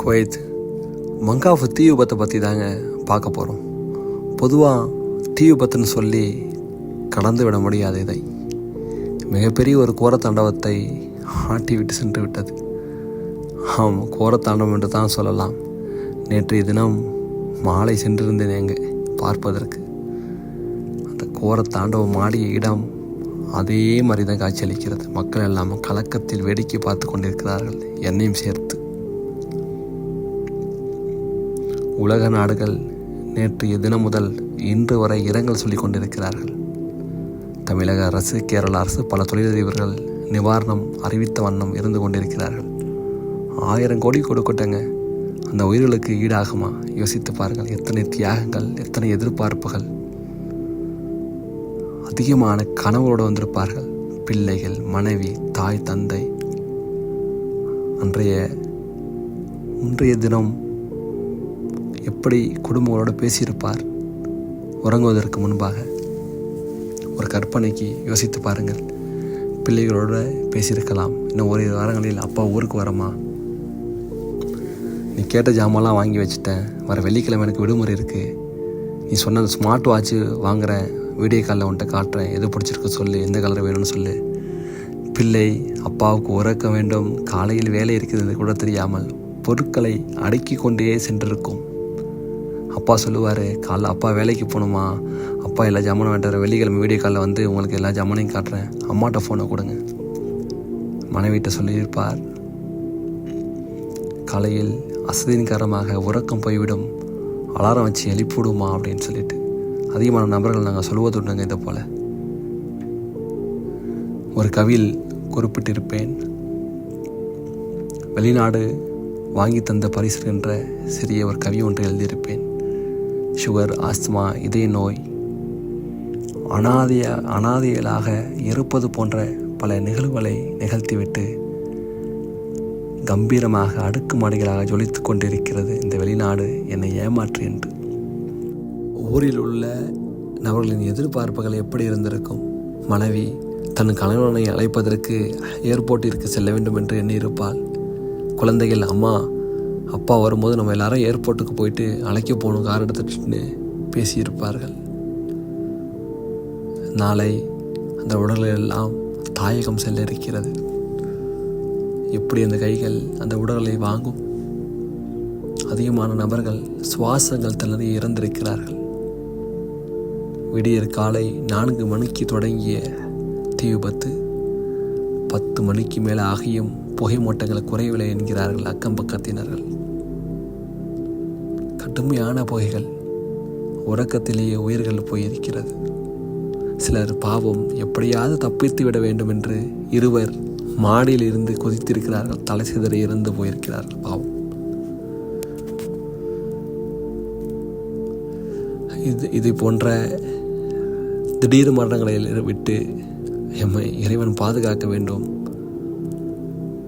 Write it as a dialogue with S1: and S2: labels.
S1: Kuwait. மங்காஃபு தீ விபத்தை பற்றி தாங்க பார்க்க போகிறோம் பொதுவாக தீ விபத்துன்னு சொல்லி கடந்து விட முடியாது இதை. மிகப்பெரிய ஒரு கோர தாண்டவத்தை ஆட்டி விட்டு சென்று விட்டது. ஆம் கோர தாண்டவம் என்று தான் சொல்லலாம். நேற்றைய தினம் மாலை சென்றிருந்தேன் எங்கே பார்ப்பதற்கு. அந்த கோர தாண்டவம் ஆடிய இடம் அதே மாதிரி தான் காட்சியளிக்கிறது. மக்கள் எல்லாம் கலக்கத்தில் வேடிக்கை பார்த்து கொண்டிருக்கிறார்கள். என்னையும் சேர்த்து உலக நாடுகள் நேற்றைய தினம் முதல் இன்று வரை இரங்கல் சொல்லிக் கொண்டிருக்கிறார்கள். தமிழக அரசு கேரள அரசு பல தொழிலதிபர்கள் நிவாரணம் அறிவித்த வண்ணம் இருந்து கொண்டிருக்கிறார்கள். ஆயிரம் கோடி கொடுக்கட்டங்க. அந்த உயிர்களுக்கு ஈடாகுமா? யோசித்து பாருங்கள். எத்தனை தியாகங்கள் எத்தனை எதிர்பார்ப்புகள். அதிகமான கனவோடு வந்திருப்பார்கள். பிள்ளைகள் மனைவி தாய் தந்தை. அன்றைய இன்றைய தினம் எப்படி குடும்பங்களோடு பேசியிருப்பார் உறங்குவதற்கு முன்பாக ஒரு கற்பனைக்கு யோசித்து பாருங்கள். பிள்ளைகளோடு பேசியிருக்கலாம். இன்னும் ஓரிரு வாரங்களில் அப்பா ஊருக்கு வரமா? நீ கேட்ட ஜாமான்லாம் வாங்கி வச்சுட்டேன். வர வெள்ளிக்கிழமை எனக்கு விடுமுறை இருக்குது நீ சொன்ன அந்த ஸ்மார்ட் வாட்ச்சு வாங்குகிறேன் வீடியோ காலில் உன்ட்ட காட்டுறேன். எது பிடிச்சிருக்கு சொல்லு எந்த கலர் வேணும்னு சொல்லு. பிள்ளை அப்பாவுக்கு உறக்க வேண்டும். காலையில் வேலை இருக்கிறது கூட தெரியாமல் பொருட்களை அடுக்கி கொண்டே சென்றிருக்கும். அப்பா சொல்லுவார் காலைல அப்பா வேலைக்கு போகணுமா? அப்பா எல்லா ஜாமானும் வேண்டாம் வெள்ளிக்கிழமை வீடியோ காலில் வந்து உங்களுக்கு எல்லா ஜாமானையும் காட்டுறேன். அம்மாட்ட ஃபோனை கொடுங்க. மனைவிட்ட சொல்லியிருப்பார். காலையில் அசதியின் காரணமாக உறக்கம் போய்விடும். அலாரம் வச்சு எழுப்பிவிடுமா அப்படின்னு சொல்லிட்டு. அதிகமான நபர்கள் நாங்கள் சொல்வதுண்டுங்க இதை போல். ஒரு கவியில் குறிப்பிட்டிருப்பேன் வெளிநாடு வாங்கி தந்த பரிசு என்ற சிறிய ஒரு கவி ஒன்று எழுதியிருப்பேன். சுகர் ஆஸ்துமா இதய நோய் அனாதைய அனாதையலாக இருப்பது போன்ற பல நிகழ்வுகளை நிகழ்த்திவிட்டு கம்பீரமாக அடுக்குமாடிகளாக ஜொலித்து கொண்டிருக்கிறது இந்த வெளிநாடு என்னை ஏமாற்று என்று. ஊரில் உள்ள நபர்களின் எதிர்பார்ப்புகள் எப்படி இருந்திருக்கும்? மனைவி தன் கணவனை அழைப்பதற்கு ஏர்போர்ட்டிற்கு செல்ல வேண்டும் என்று எண்ணியிருப்பாள். குழந்தைகள் அம்மா அப்பா வரும்போது நம்ம எல்லாரும் ஏர்போர்ட்டுக்கு போயிட்டு அழைக்க போகணும் கார் எடுத்துட்டுன்னு பேசியிருப்பார்கள். நாளை அந்த உடல்கள் எல்லாம் தாயகம் செல்ல இருக்கிறது எப்படி அந்த கைகள் அந்த உடல்களை வாங்கும்? அதிகமான நபர்கள் சுவாசங்கள் தள்ளி இறந்திருக்கிறார்கள். விடியற் காலை நான்கு மணிக்கு தொடங்கிய தீ விபத்து பத்து மணிக்கு மேலே ஆகியும் புகை மூட்டங்கள் குறையவில்லை என்கிறார்கள் அக்கம் பக்கத்தினர்கள். கடுமையான புகைகள் உறக்கத்திலேயே உயிர்கள் போயிருக்கிறது. சிலர் பாவம் எப்படியாவது தப்பித்து விட வேண்டும் என்று இருவர் மாடியில் இருந்து குதித்திருக்கிறார்கள். தலை சிதறி இறந்து போயிருக்கிறார்கள் பாவம். இது இது போன்ற திடீர் மரணங்களை விட்டு எம்மை இறைவன் பாதுகாக்க வேண்டும்.